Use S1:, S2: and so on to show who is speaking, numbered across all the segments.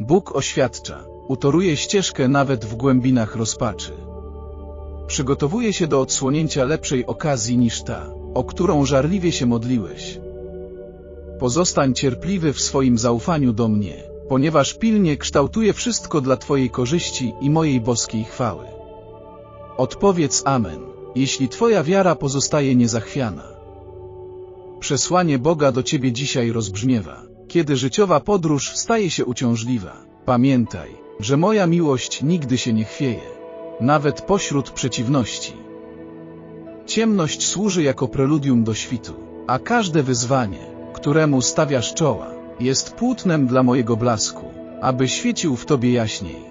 S1: Bóg oświadcza, utoruje ścieżkę nawet w głębinach rozpaczy. Przygotowuje się do odsłonięcia lepszej okazji niż ta, o którą żarliwie się modliłeś. Pozostań cierpliwy w swoim zaufaniu do mnie, ponieważ pilnie kształtuję wszystko dla Twojej korzyści i mojej boskiej chwały. Odpowiedz Amen, jeśli Twoja wiara pozostaje niezachwiana. Przesłanie Boga do Ciebie dzisiaj rozbrzmiewa, kiedy życiowa podróż staje się uciążliwa. Pamiętaj, że moja miłość nigdy się nie chwieje, nawet pośród przeciwności. Ciemność służy jako preludium do świtu, a każde wyzwanie, któremu stawiasz czoła, jest płótnem dla mojego blasku, aby świecił w Tobie jaśniej.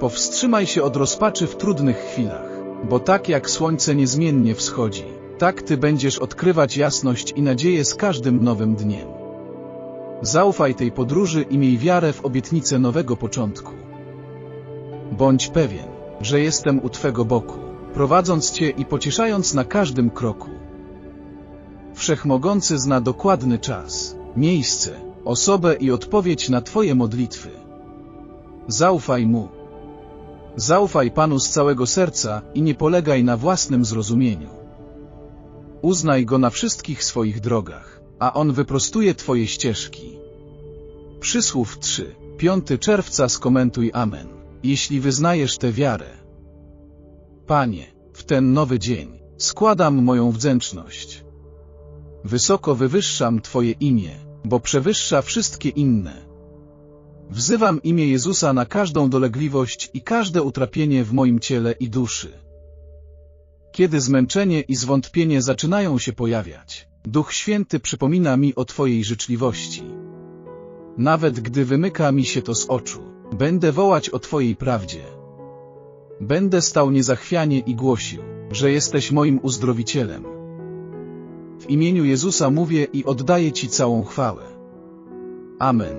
S1: Powstrzymaj się od rozpaczy w trudnych chwilach, bo tak jak słońce niezmiennie wschodzi, tak Ty będziesz odkrywać jasność i nadzieję z każdym nowym dniem. Zaufaj tej podróży i miej wiarę w obietnicę nowego początku. Bądź pewien, że jestem u Twego boku, prowadząc Cię i pocieszając na każdym kroku. Wszechmogący zna dokładny czas, miejsce, osobę i odpowiedź na Twoje modlitwy. Zaufaj Mu. Zaufaj Panu z całego serca i nie polegaj na własnym zrozumieniu. Uznaj Go na wszystkich swoich drogach, a On wyprostuje Twoje ścieżki. Przysłów 3, 5 czerwca skomentuj Amen, jeśli wyznajesz tę wiarę. Panie, w ten nowy dzień składam moją wdzięczność. Wysoko wywyższam Twoje imię, bo przewyższa wszystkie inne. Wzywam imię Jezusa na każdą dolegliwość i każde utrapienie w moim ciele i duszy. Kiedy zmęczenie i zwątpienie zaczynają się pojawiać, Duch Święty przypomina mi o Twojej życzliwości. Nawet gdy wymyka mi się to z oczu, będę wołać o Twojej prawdzie. Będę stał niezachwianie i głosił, że jesteś moim uzdrowicielem. W imieniu Jezusa mówię i oddaję Ci całą chwałę. Amen.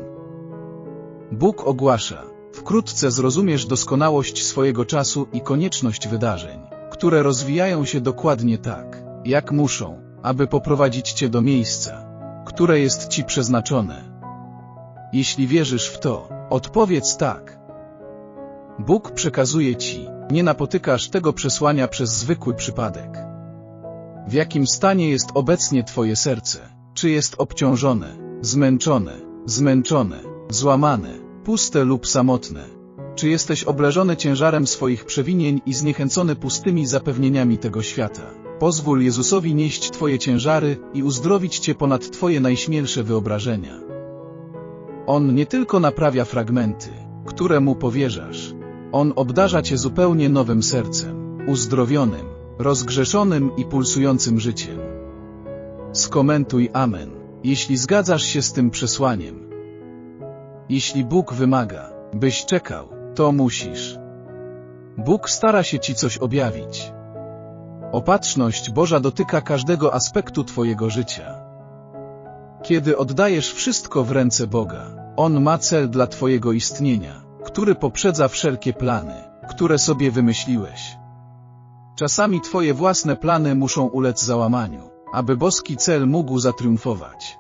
S1: Bóg ogłasza, wkrótce zrozumiesz doskonałość swojego czasu i konieczność wydarzeń, które rozwijają się dokładnie tak, jak muszą, aby poprowadzić Cię do miejsca, które jest Ci przeznaczone. Jeśli wierzysz w to, odpowiedz tak. Bóg przekazuje Ci, nie napotykasz tego przesłania przez zwykły przypadek. W jakim stanie jest obecnie Twoje serce? Czy jest obciążone, zmęczone, zmęczone, złamane, puste lub samotne? Czy jesteś obleżony ciężarem swoich przewinień i zniechęcony pustymi zapewnieniami tego świata? Pozwól Jezusowi nieść Twoje ciężary i uzdrowić Cię ponad Twoje najśmielsze wyobrażenia. On nie tylko naprawia fragmenty, które Mu powierzasz. On obdarza Cię zupełnie nowym sercem, uzdrowionym, rozgrzeszonym i pulsującym życiem. Skomentuj Amen, jeśli zgadzasz się z tym przesłaniem. Jeśli Bóg wymaga, byś czekał, to musisz. Bóg stara się Ci coś objawić. Opatrzność Boża dotyka każdego aspektu Twojego życia. Kiedy oddajesz wszystko w ręce Boga, On ma cel dla Twojego istnienia, który poprzedza wszelkie plany, które sobie wymyśliłeś. Czasami Twoje własne plany muszą ulec załamaniu, aby boski cel mógł zatriumfować.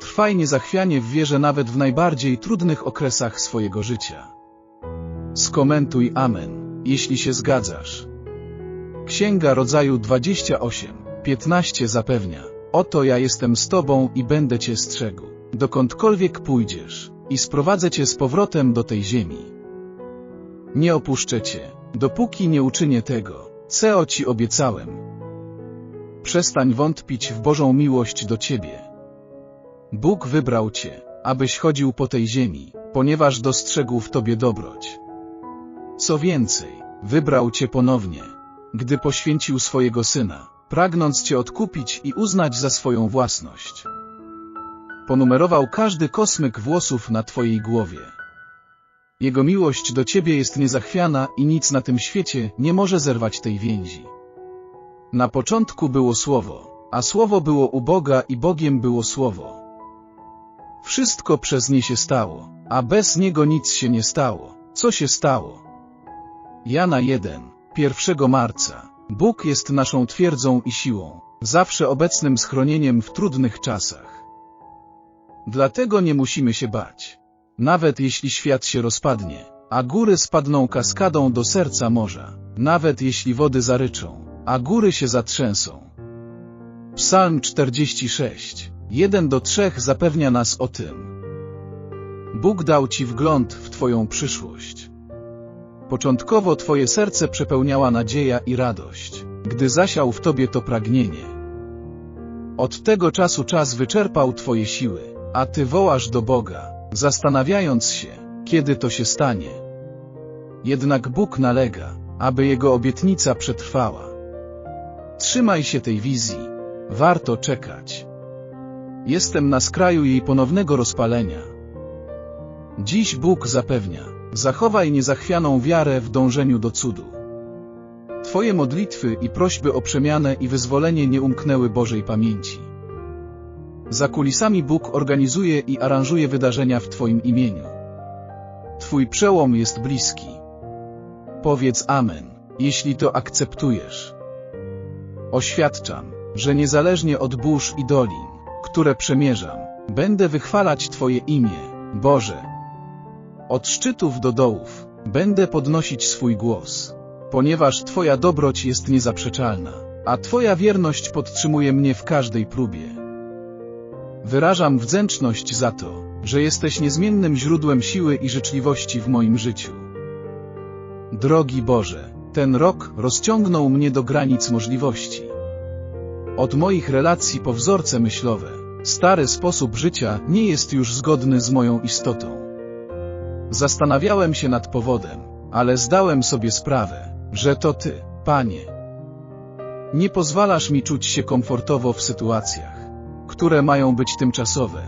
S1: Trwaj niezachwianie w wierze nawet w najbardziej trudnych okresach swojego życia. Skomentuj Amen, jeśli się zgadzasz. Księga Rodzaju 28, 15 zapewnia, oto ja jestem z Tobą i będę Cię strzegł, dokądkolwiek pójdziesz, i sprowadzę Cię z powrotem do tej ziemi. Nie opuszczę Cię, dopóki nie uczynię tego, co Ci obiecałem. Przestań wątpić w Bożą miłość do Ciebie. Bóg wybrał Cię, abyś chodził po tej ziemi, ponieważ dostrzegł w Tobie dobroć. Co więcej, wybrał Cię ponownie, gdy poświęcił swojego Syna, pragnąc Cię odkupić i uznać za swoją własność. Ponumerował każdy kosmyk włosów na Twojej głowie. Jego miłość do Ciebie jest niezachwiana i nic na tym świecie nie może zerwać tej więzi. Na początku było Słowo, a Słowo było u Boga i Bogiem było Słowo. Wszystko przez nie się stało, a bez Niego nic się nie stało. Co się stało? Jana 1, 1 marca. Bóg jest naszą twierdzą i siłą, zawsze obecnym schronieniem w trudnych czasach. Dlatego nie musimy się bać. Nawet jeśli świat się rozpadnie, a góry spadną kaskadą do serca morza, nawet jeśli wody zaryczą, a góry się zatrzęsą. Psalm 46, 1 do 3 zapewnia nas o tym. Bóg dał Ci wgląd w Twoją przyszłość. Początkowo Twoje serce przepełniała nadzieja i radość, gdy zasiał w Tobie to pragnienie. Od tego czasu czas wyczerpał Twoje siły, a Ty wołasz do Boga, zastanawiając się, kiedy to się stanie. Jednak Bóg nalega, aby Jego obietnica przetrwała. Trzymaj się tej wizji, warto czekać. Jestem na skraju jej ponownego rozpalenia. Dziś Bóg zapewnia, zachowaj niezachwianą wiarę w dążeniu do cudu. Twoje modlitwy i prośby o przemianę i wyzwolenie nie umknęły Bożej pamięci. Za kulisami Bóg organizuje i aranżuje wydarzenia w Twoim imieniu. Twój przełom jest bliski. Powiedz Amen, jeśli to akceptujesz. Oświadczam, że niezależnie od burz i dolin, które przemierzam, będę wychwalać Twoje imię, Boże. Od szczytów do dołów będę podnosić swój głos, ponieważ Twoja dobroć jest niezaprzeczalna, a Twoja wierność podtrzymuje mnie w każdej próbie. Wyrażam wdzięczność za to, że jesteś niezmiennym źródłem siły i życzliwości w moim życiu. Drogi Boże, ten rok rozciągnął mnie do granic możliwości. Od moich relacji po wzorce myślowe, stary sposób życia nie jest już zgodny z moją istotą. Zastanawiałem się nad powodem, ale zdałem sobie sprawę, że to Ty, Panie. Nie pozwalasz mi czuć się komfortowo w sytuacjach, które mają być tymczasowe.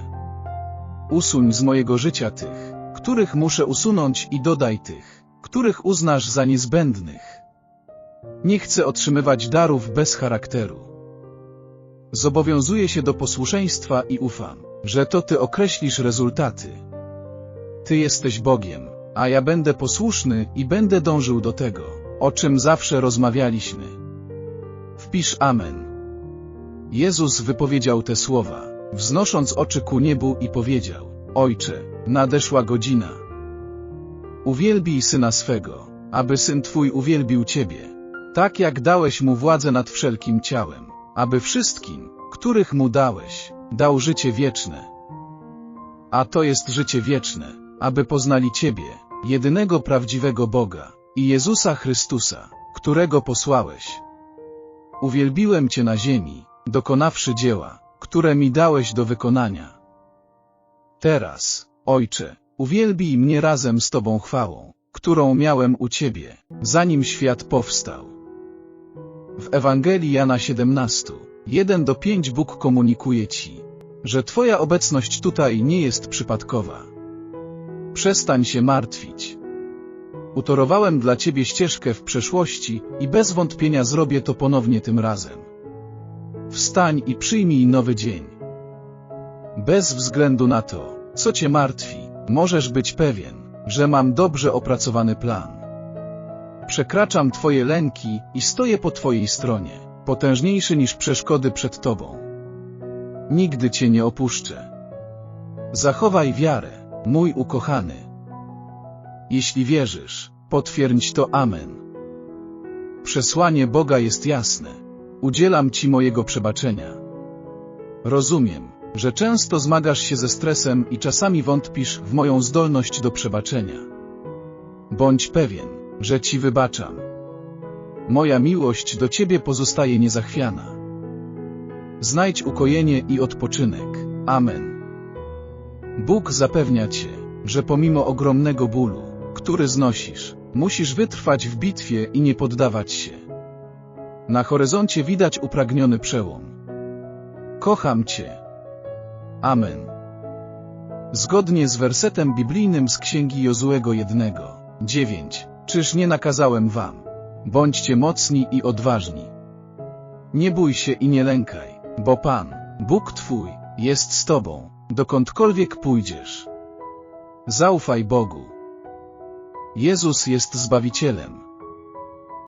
S1: Usuń z mojego życia tych, których muszę usunąć i dodaj tych, których uznasz za niezbędnych. Nie chcę otrzymywać darów bez charakteru. Zobowiązuję się do posłuszeństwa i ufam, że to Ty określisz rezultaty. Ty jesteś Bogiem, a ja będę posłuszny i będę dążył do tego, o czym zawsze rozmawialiśmy. Wpisz Amen. Jezus wypowiedział te słowa, wznosząc oczy ku niebu i powiedział, Ojcze, nadeszła godzina. Uwielbij Syna swego, aby Syn Twój uwielbił Ciebie, tak jak dałeś Mu władzę nad wszelkim ciałem, aby wszystkim, których Mu dałeś, dał życie wieczne. A to jest życie wieczne, aby poznali Ciebie, jedynego prawdziwego Boga, i Jezusa Chrystusa, którego posłałeś. Uwielbiłem Cię na ziemi, dokonawszy dzieła, które mi dałeś do wykonania. Teraz, Ojcze, uwielbij mnie razem z Tobą chwałą, którą miałem u Ciebie, zanim świat powstał. W Ewangelii Jana 17, 1 do 5 Bóg komunikuje Ci, że Twoja obecność tutaj nie jest przypadkowa. Przestań się martwić. Utorowałem dla Ciebie ścieżkę w przeszłości i bez wątpienia zrobię to ponownie tym razem. Wstań i przyjmij nowy dzień. Bez względu na to, co Cię martwi, możesz być pewien, że mam dobrze opracowany plan. Przekraczam Twoje lęki i stoję po Twojej stronie, potężniejszy niż przeszkody przed Tobą. Nigdy Cię nie opuszczę. Zachowaj wiarę, mój ukochany. Jeśli wierzysz, potwierdź to Amen. Przesłanie Boga jest jasne. Udzielam Ci mojego przebaczenia. Rozumiem, że często zmagasz się ze stresem i czasami wątpisz w moją zdolność do przebaczenia. Bądź pewien, że Ci wybaczam. Moja miłość do Ciebie pozostaje niezachwiana. Znajdź ukojenie i odpoczynek. Amen. Bóg zapewnia Cię, że pomimo ogromnego bólu, który znosisz, musisz wytrwać w bitwie i nie poddawać się. Na horyzoncie widać upragniony przełom. Kocham Cię. Amen. Zgodnie z wersetem biblijnym z Księgi Jozuego 1, 9. Czyż nie nakazałem wam? Bądźcie mocni i odważni. Nie bój się i nie lękaj, bo Pan, Bóg Twój, jest z Tobą, dokądkolwiek pójdziesz. Zaufaj Bogu. Jezus jest Zbawicielem.